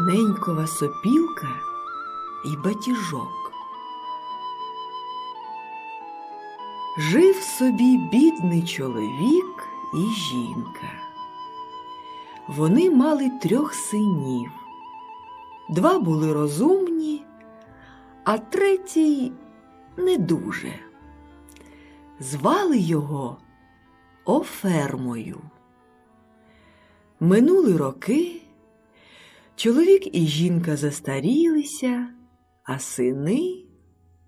Ненькова сопілка і батіжок. Жив собі бідний чоловік і жінка. Вони мали трьох синів. Два були розумні, а третій не дуже. Звали його Офермою. Минули роки, чоловік і жінка застарілися, а сини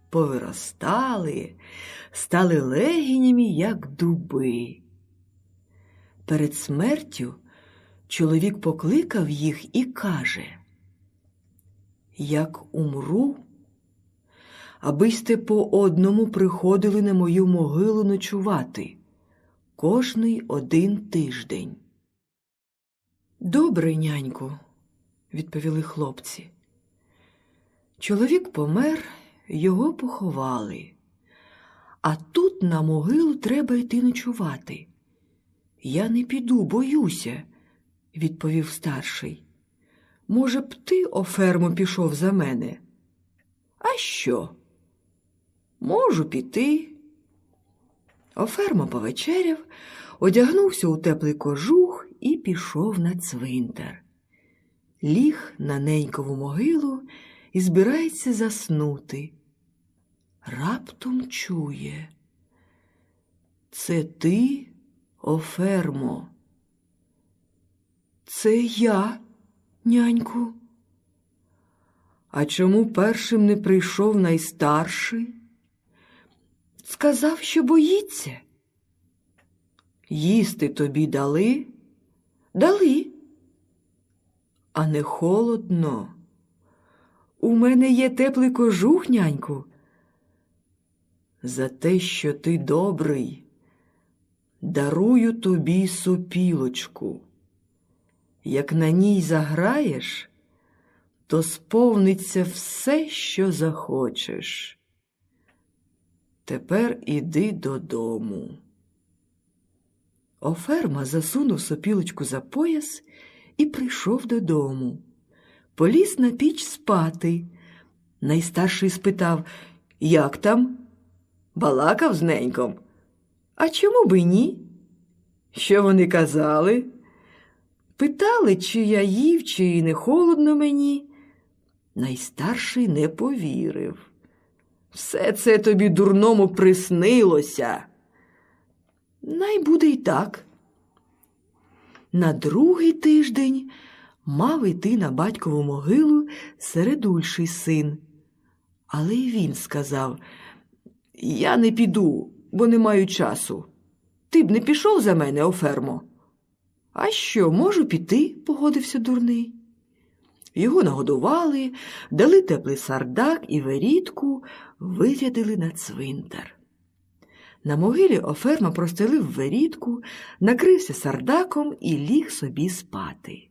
повиростали, стали легінями, як дуби. Перед смертю чоловік покликав їх і каже, Як умру, аби сте по одному приходили на мою могилу ночувати кожний один тиждень. Добре, няньку, відповіли хлопці. Чоловік помер, його поховали. А тут на могилу треба йти ночувати. Я не піду, боюся, відповів старший. Може б, ти, о ферму, пішов за мене? А що? Можу піти. Оферма повечеряв, одягнувся у теплий кожух і пішов на цвинтар. Ліг на ненькову могилу і збирається заснути. Раптом чує. Це ти, Офермо? Це я, няньку. А чому першим не прийшов найстарший? Сказав, що боїться. Їсти тобі дали? Дали. А не холодно. У мене є теплий кожух, няньку. За те, що ти добрий, дарую тобі сопілочку. Як на ній заграєш, то сповниться все, що захочеш. Тепер іди додому. Оферма засунув сопілочку за пояс і прийшов додому. Поліз на піч спати. Найстарший спитав, як там? Балакав з неньком. А чому би ні? Що вони казали? Питали, чи я їв, чи не холодно мені. Найстарший не повірив. Все це тобі дурному приснилося. Най буде й так. На другий тиждень мав іти на батькову могилу середульший син. Але й він сказав Я не піду, бо не маю часу. Ти б не пішов за мене, Офермо. А що, можу піти, погодився дурний. Його нагодували, дали теплий сардак і верітку, вирядили на цвинтар. На могилі Оферма простелив верітку, накрився сардаком і ліг собі спати.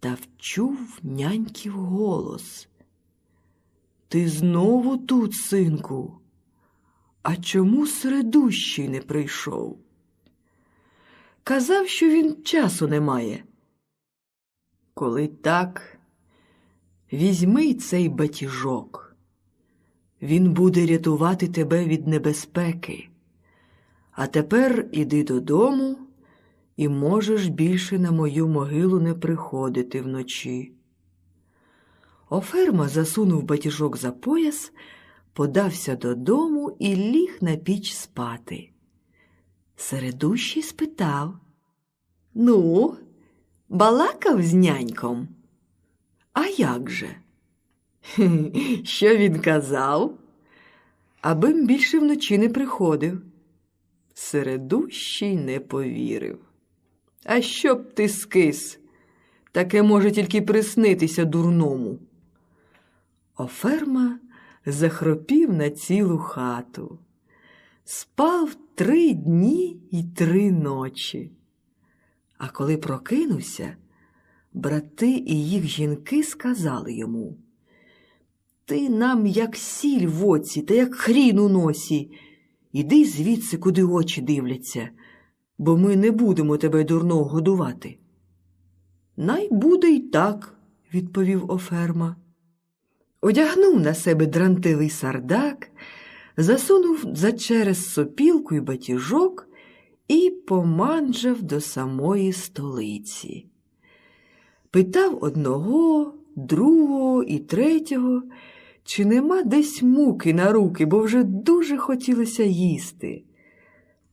Та вчув няньків голос. Ти знову тут, синку? А чому середущий не прийшов? Казав, що він часу не має. Коли так, візьми цей батіжок. Він буде рятувати тебе від небезпеки. А тепер іди додому і можеш більше на мою могилу не приходити вночі. Оферма засунув батіжок за пояс, подався додому і ліг на піч спати. Середущий спитав Ну, балакав з няньком? А як же? Що він казав? Абим більше вночі не приходив. Середущий не повірив. А що б ти скис? Таке може тільки приснитися дурному. Оферма захропів на цілу хату. Спав три дні й три ночі. А коли прокинувся, брати і їх жінки сказали йому Ти нам, як сіль в оці та як хрін у носі. Іди звідси, куди очі дивляться, бо ми не будемо тебе дурного годувати. Най буде й так, відповів Оферма. Одягнув на себе дрантивий сардак, засунув за через сопілку й батіжок і поманджав до самої столиці. Питав одного, другого і третього, чи нема десь муки на руки, бо вже дуже хотілося їсти.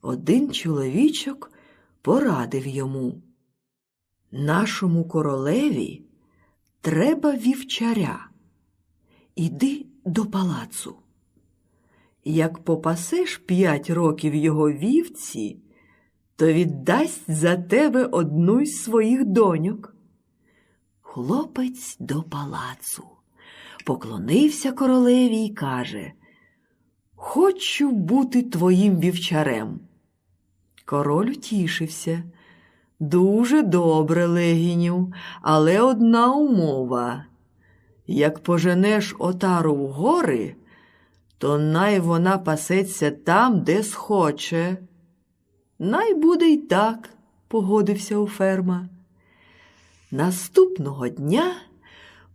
Один чоловічок порадив йому. Нашому королеві треба вівчаря. Іди до палацу. Як попасеш п'ять років його вівці, то віддасть за тебе одну з своїх доньок. Хлопець до палацу, поклонився королеві й каже Хочу бути твоїм вівчарем. Король утішився. Дуже добре, легіню, але одна умова. Як поженеш отару в гори, то най вона пасеться там, де схоче. Най буде й так, погодився у ферма. Наступного дня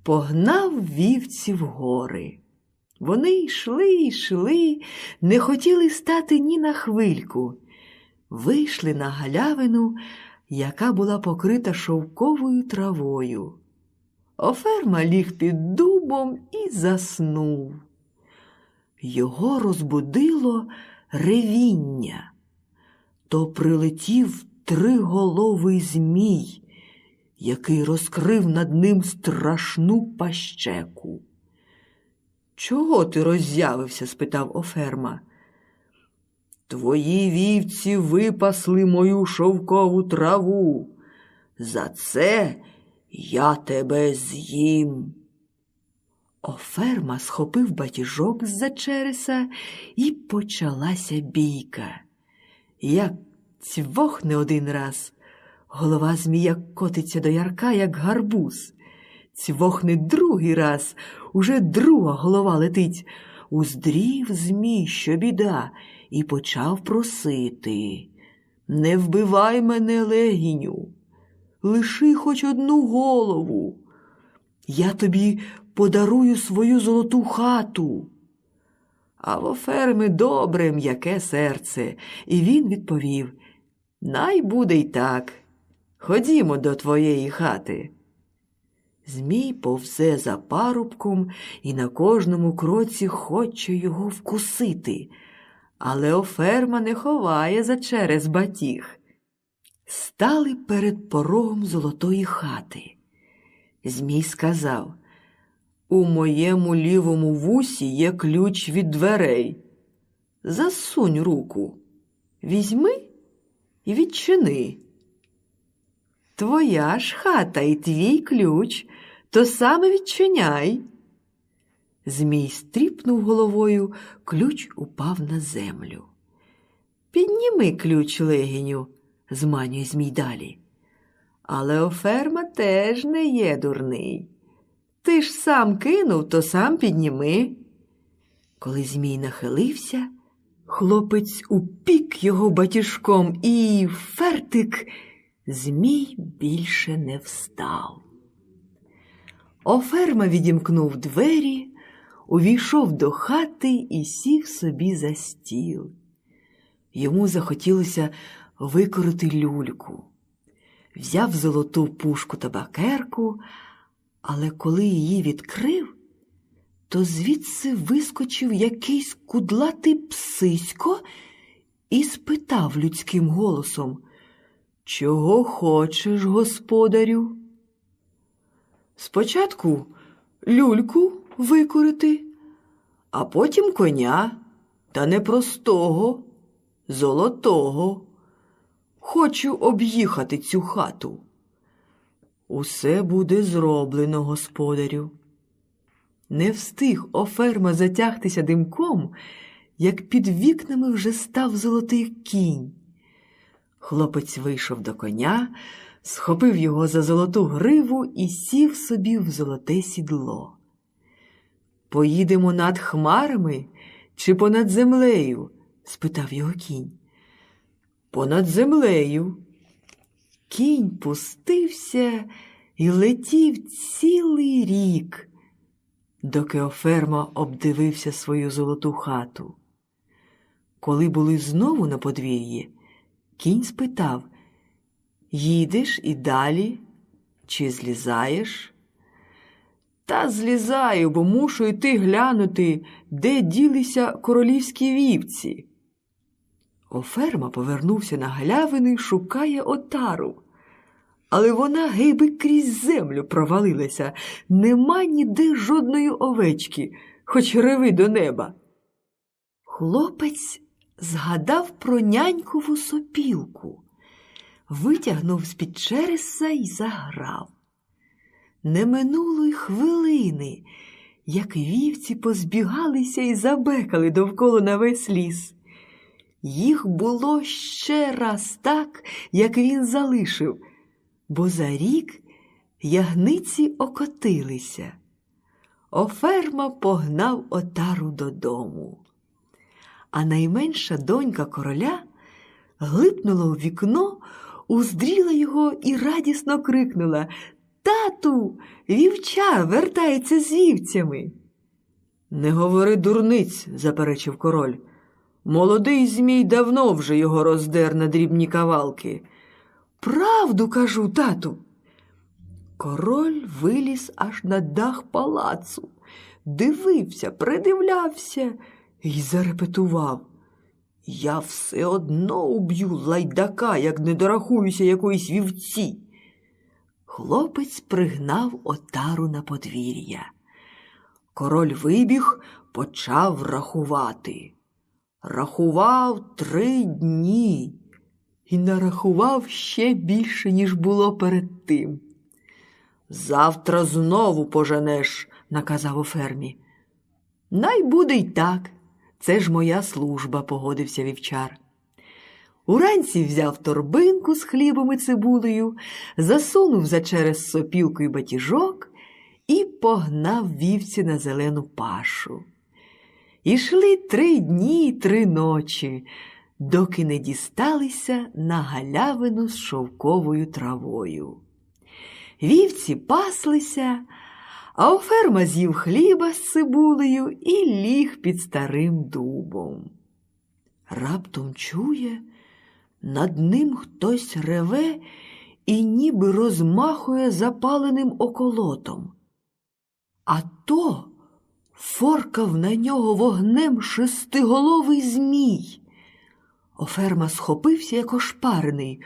погнав вівці в гори. Вони йшли, йшли, не хотіли стати ні на хвильку. Вийшли на галявину, яка була покрита шовковою травою. Оферма ліг під дубом і заснув. Його розбудило ревіння. То прилетів триголовий змій, який розкрив над ним страшну пащеку. Чого ти роззявився? спитав Оферма. Твої вівці випасли мою шовкову траву. За це я тебе з'їм. Оферма схопив батіжок з-за череса і почалася бійка. Як цвохне один раз, голова змія котиться до ярка, як гарбуз. Цвохне другий раз, уже друга голова летить. Уздрів змій, що біда, і почав просити. Не вбивай мене, легіню, лиши хоч одну голову. Я тобі подарую свою золоту хату. А в оферми добре м'яке серце, і він відповів Най буде й так. Ходімо до твоєї хати. Змій повзе за парубком і на кожному кроці хоче його вкусити, але оферма не ховає за через батіг. Стали перед порогом золотої хати. Змій сказав У моєму лівому вусі є ключ від дверей. Засунь руку, візьми і відчини. Твоя ж хата і твій ключ, то саме відчиняй. Змій стріпнув головою, ключ упав на землю. Підніми ключ легіню, зманює Змій далі. Але оферма теж не є дурний. Ти ж сам кинув, то сам підніми. Коли Змій нахилився, хлопець упік його батіжком і фертик. Змій більше не встав. Оферма відімкнув двері, увійшов до хати і сів собі за стіл. Йому захотілося викорити люльку. Взяв золоту пушку табакерку, але коли її відкрив, то звідси вискочив якийсь кудлатий псисько і спитав людським голосом Чого хочеш, господарю? Спочатку люльку викорити, а потім коня, та не простого, золотого. Хочу об'їхати цю хату. Усе буде зроблено, господарю. Не встиг оферма затягтися димком, як під вікнами вже став золотий кінь. Хлопець вийшов до коня, схопив його за золоту гриву і сів собі в золоте сідло. Поїдемо над хмарами чи понад землею? спитав його кінь. Понад землею. Кінь пустився і летів цілий рік, доки Оферма обдивився свою золоту хату. Коли були знову на подвір'ї, кінь спитав Їдеш і далі, чи злізаєш? Та злізаю, бо мушу йти глянути, де ділися королівські вівці. Оферма повернувся на галявини і шукає отару. Але вона гейби крізь землю провалилася. Нема ніде жодної овечки, хоч реви до неба. Хлопець згадав про нянькову сопілку, витягнув з-під череса і заграв. Не минуло й хвилини, як вівці позбігалися і забекали довкола на весь ліс. Їх було ще раз так, як він залишив, бо за рік ягниці окотилися. Оферма погнав отару додому. А найменша донька короля глипнула у вікно, уздріла його і радісно крикнула Тату, вівчар вертається з вівцями. Не говори дурниць, заперечив король. Молодий змій давно вже його роздер на дрібні кавалки. Правду кажу, тату. Король виліз аж на дах палацу, дивився, придивлявся і зарепетував. Я все одно уб'ю лайдака, як не дорахуюся якоїсь вівці. Хлопець пригнав отару на подвір'я. Король вибіг, почав рахувати. Рахував три дні і нарахував ще більше, ніж було перед тим. Завтра знову поженеш, наказав у фермі. Най буде й так. Це ж моя служба, погодився вівчар. Уранці взяв торбинку з хлібом і цибулею, засунув за через сопілку й батіжок і погнав вівці на зелену пашу. Ішли три дні й три ночі, доки не дісталися на галявину з шовковою травою. Вівці паслися, а оферма з'їв хліба з цибулею і ліг під старим дубом. Раптом чує, над ним хтось реве і ніби розмахує запаленим околотом. А то форкав на нього вогнем шестиголовий змій. Оферма схопився, як ошпарений.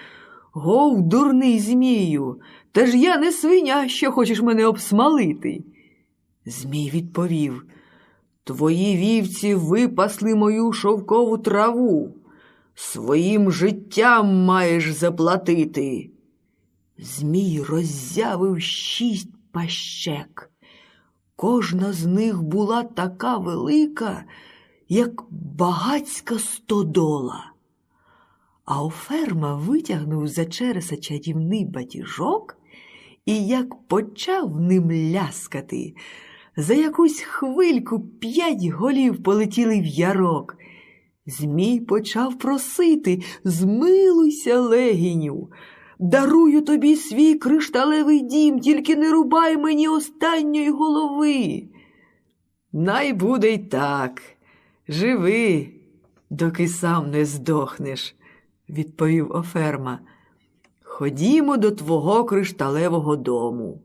Гов, дурний змію, та ж я не свиня, що хочеш мене обсмалити. Змій відповів Твої вівці випасли мою шовкову траву. Своїм життям маєш заплатити. Змій роззявив шість пащек. Кожна з них була така велика, як багацька стодола. А Оферма витягнув за череса чарівний батіжок і як почав ним ляскати. За якусь хвильку п'ять голів полетіли в ярок. Змій почав просити змилуйся, легіню, дарую тобі свій кришталевий дім, тільки не рубай мені останньої голови. Най буде й так. Живи, доки сам не здохнеш, відповів Оферма. Ходімо до твого кришталевого дому.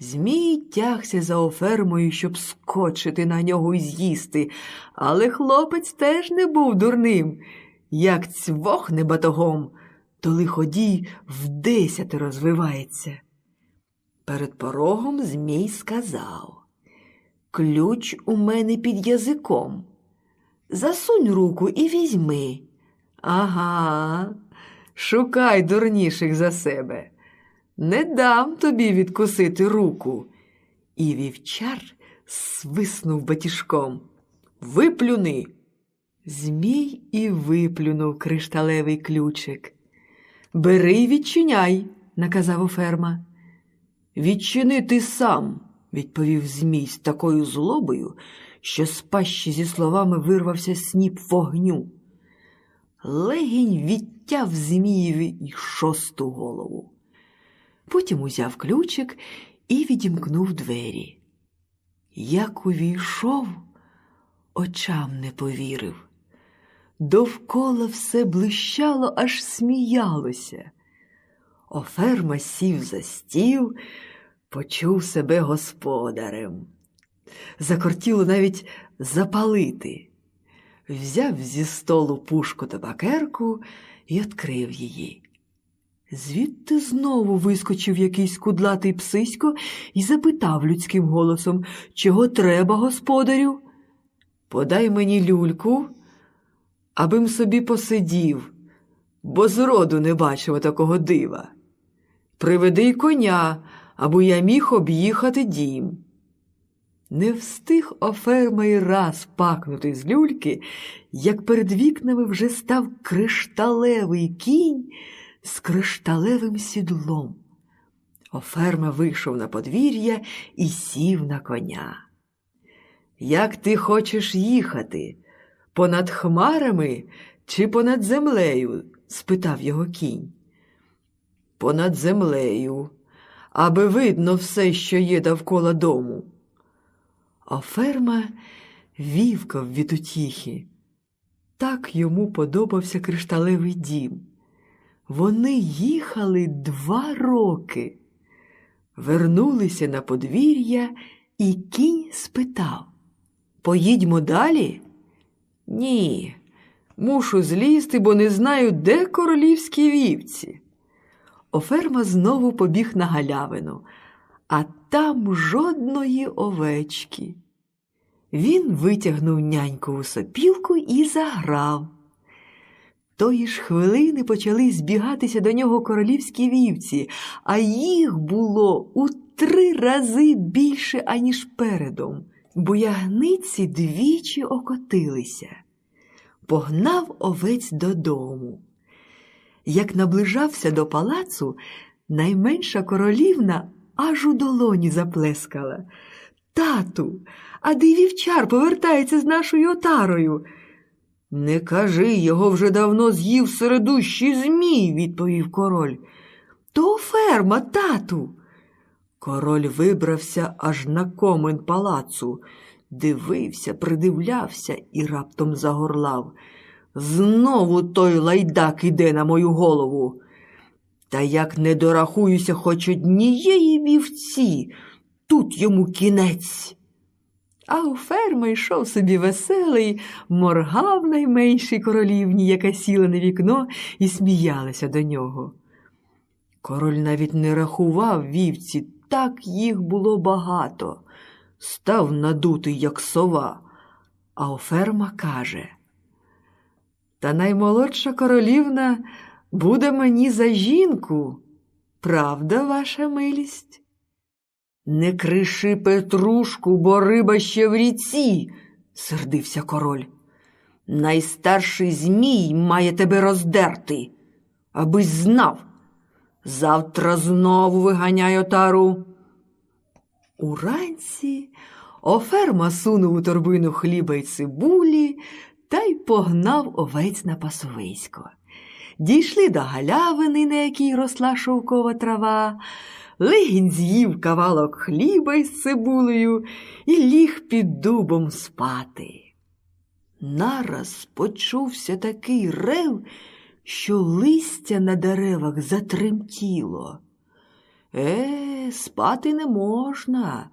Змій тягся за офермою, щоб скочити на нього і з'їсти, але хлопець теж не був дурним. Як цвохне батогом, то лиходій вдесять розвивається. Перед порогом Змій сказав Ключ у мене під язиком. Засунь руку і візьми. Ага, шукай дурніших за себе. Не дам тобі відкусити руку. І вівчар свиснув батіжком. Виплюни. Змій і виплюнув кришталевий ключик. Бери й відчиняй, наказав оферма. Відчини ти сам, відповів Змій з такою злобою, що з пащі зі словами вирвався сніп вогню. Легінь відтяв Змієві й шосту голову. Потім узяв ключик і відімкнув двері. Як увійшов, очам не повірив. Довкола все блищало, аж сміялося. Оферма сів за стіл, почув себе господарем. Закортіло навіть запалити. Взяв зі столу пушку табакерку і відкрив її. Звідти знову вискочив якийсь кудлатий псисько і запитав людським голосом, чого треба, господарю? Подай мені люльку, абим собі посидів, бо зроду не бачив такого дива. Приведи й коня, аби я міг об'їхати дім. Не встиг оферма й раз пакнути з люльки, як перед вікнами вже став кришталевий кінь з кришталевим сідлом. Оферма вийшов на подвір'я і сів на коня. Як ти хочеш їхати? Понад хмарами чи понад землею? спитав його кінь. Понад землею, аби видно все, що є довкола дому. А ферма вівкав від утіхи. Так йому подобався кришталевий дім. Вони їхали два роки. Вернулися на подвір'я, і кінь спитав Поїдьмо далі? Ні, мушу злізти, бо не знаю, де королівські вівці. Оферма знову побіг на галявину, а там жодної овечки. Він витягнув нянькову сопілку і заграв. Тої ж хвилини почали збігатися до нього королівські вівці, а їх було у три рази більше, аніж передом. Боягниці двічі окотилися. Погнав овець додому. Як наближався до палацу, найменша королівна аж у долоні заплескала. Тату, а де вівчар повертається з нашою отарою? Не кажи, його вже давно з'їв середущий змій, відповів король. То ферма, тату. Король вибрався аж на комин палацу, дивився, придивлявся і раптом загорлав. Знову той лайдак іде на мою голову. Та як не дорахуюся хоч однієї вівці, тут йому кінець. А у ферми йшов собі веселий, моргав найменшій королівні, яка сіла на вікно і сміялася до нього. Король навіть не рахував вівці, так їх було багато. Став надутий, як сова, а оферма каже. Та наймолодша королівна буде мені за жінку. Правда, ваша милість? Не криши Петрушку, бо риба ще в ріці, сердився король. Найстарший змій має тебе роздерти, аби знав. Завтра знову виганяй отару. Уранці оферма сунув у торбину хліба й цибулі та й погнав овець на пасовисько. Дійшли до галявини, на якій росла шовкова трава. Легінь з'їв кавалок хліба із цибулею і ліг під дубом спати. Нараз почувся такий рев, що листя на деревах затремтіло. Е, спати не можна,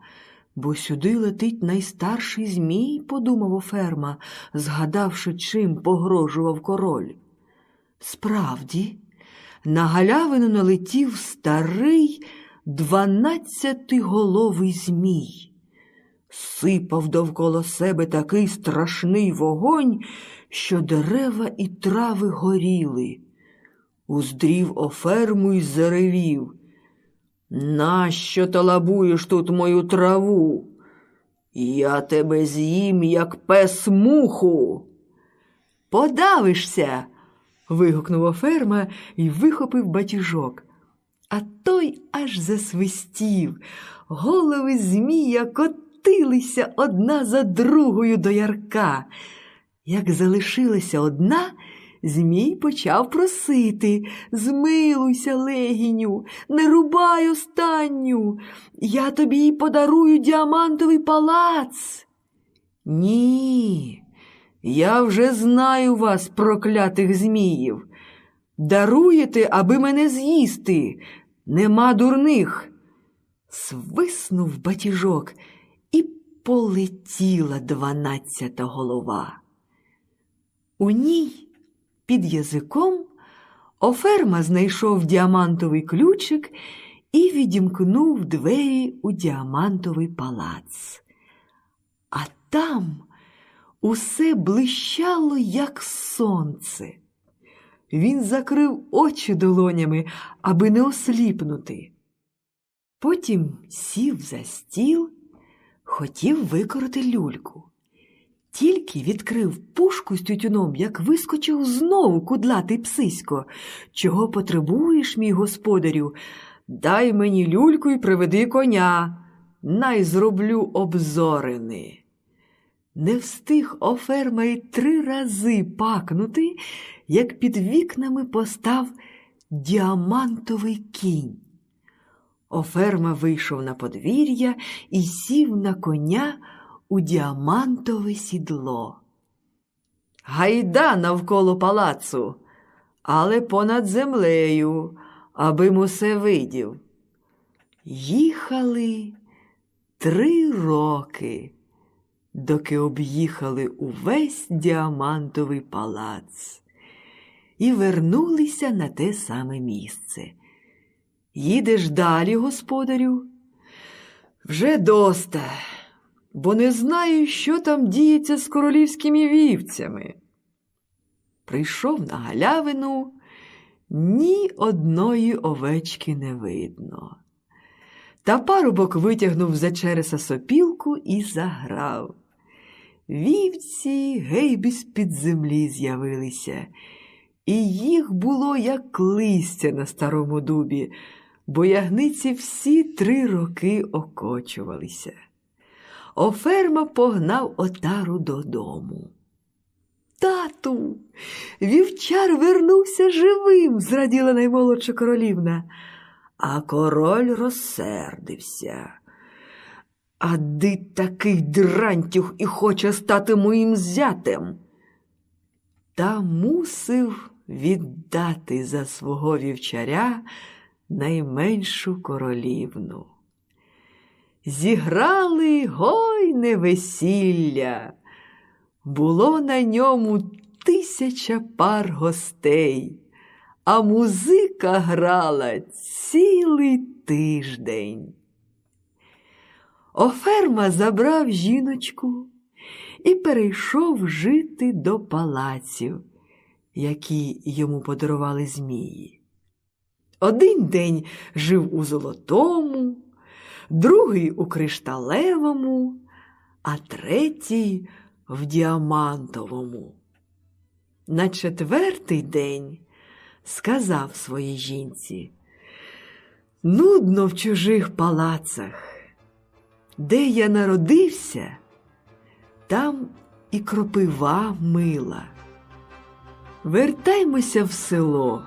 бо сюди летить найстарший змій, подумав оферма, згадавши, чим погрожував король. Справді, на галявину налетів старий дванадцятиголовий змій. Сипав довкола себе такий страшний вогонь, що дерева і трави горіли. Уздрів оферму й заревів. Нащо талабуєш тут мою траву? Я тебе з'їм, як пес муху. Подавишся. Вигукнув оферма і вихопив батіжок. А той аж засвистів. Голови змія котилися одна за другою до ярка. Як залишилася одна, Змій почав просити Змилуйся, легіню, не рубай останню. Я тобі подарую діамантовий палац. Ні, я вже знаю вас, проклятих зміїв. Даруєте, аби мене з'їсти. Нема дурних. Свиснув батіжок, і полетіла дванадцята голова. У ній під язиком Оферма знайшов діамантовий ключик і відімкнув двері у діамантовий палац. А там усе блищало, як сонце. Він закрив очі долонями, аби не осліпнути. Потім сів за стіл, хотів викорити люльку. Тільки відкрив пушку з тютюном, як вискочив знову кудлатий псисько. Чого потребуєш, мій господарю? Дай мені люльку і приведи коня. Най зроблю обзорини. Не встиг оферма й три рази пакнути, як під вікнами постав діамантовий кінь. Оферма вийшов на подвір'я і сів на коня у діамантове сідло. Гайда навколо палацу, але понад землею, аби мусе видів. Їхали три роки, доки об'їхали увесь діамантовий палац і вернулися на те саме місце. Їдеш далі, господарю? Вже доста, бо не знаю, що там діється з королівськими вівцями. Прийшов на галявину, ні одної овечки не видно. Та парубок витягнув за череса сопілку і заграв. Вівці гейбі з-під землі з'явилися, і їх було, як листя на старому дубі, бо ягниці всі три роки окочувалися. Оферма погнав отару додому. Тату, вівчар вернувся живим, зраділа наймолодша королівна. А король розсердився. А ди такий дрантюх і хоче стати моїм зятем. Та мусив віддати за свого вівчаря найменшу королівну. Зіграли гойне весілля. Було на ньому тисяча пар гостей, а музика грала цілий тиждень. Оферма забрав жіночку і перейшов жити до палаців, які йому подарували змії. Один день жив у золотому, другий у кришталевому, а третій в діамантовому. На четвертий день сказав своїй жінці, нудно в чужих палацах, де я народився, там і кропива мила. Вертаймося в село,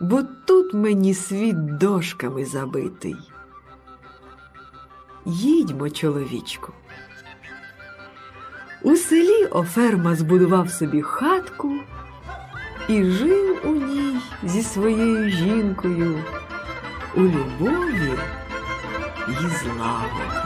бо тут мені світ дошками забитий. Їдьмо, чоловічку. У селі Оферма збудував собі хатку і жив у ній зі своєю жінкою у любові і злагоді.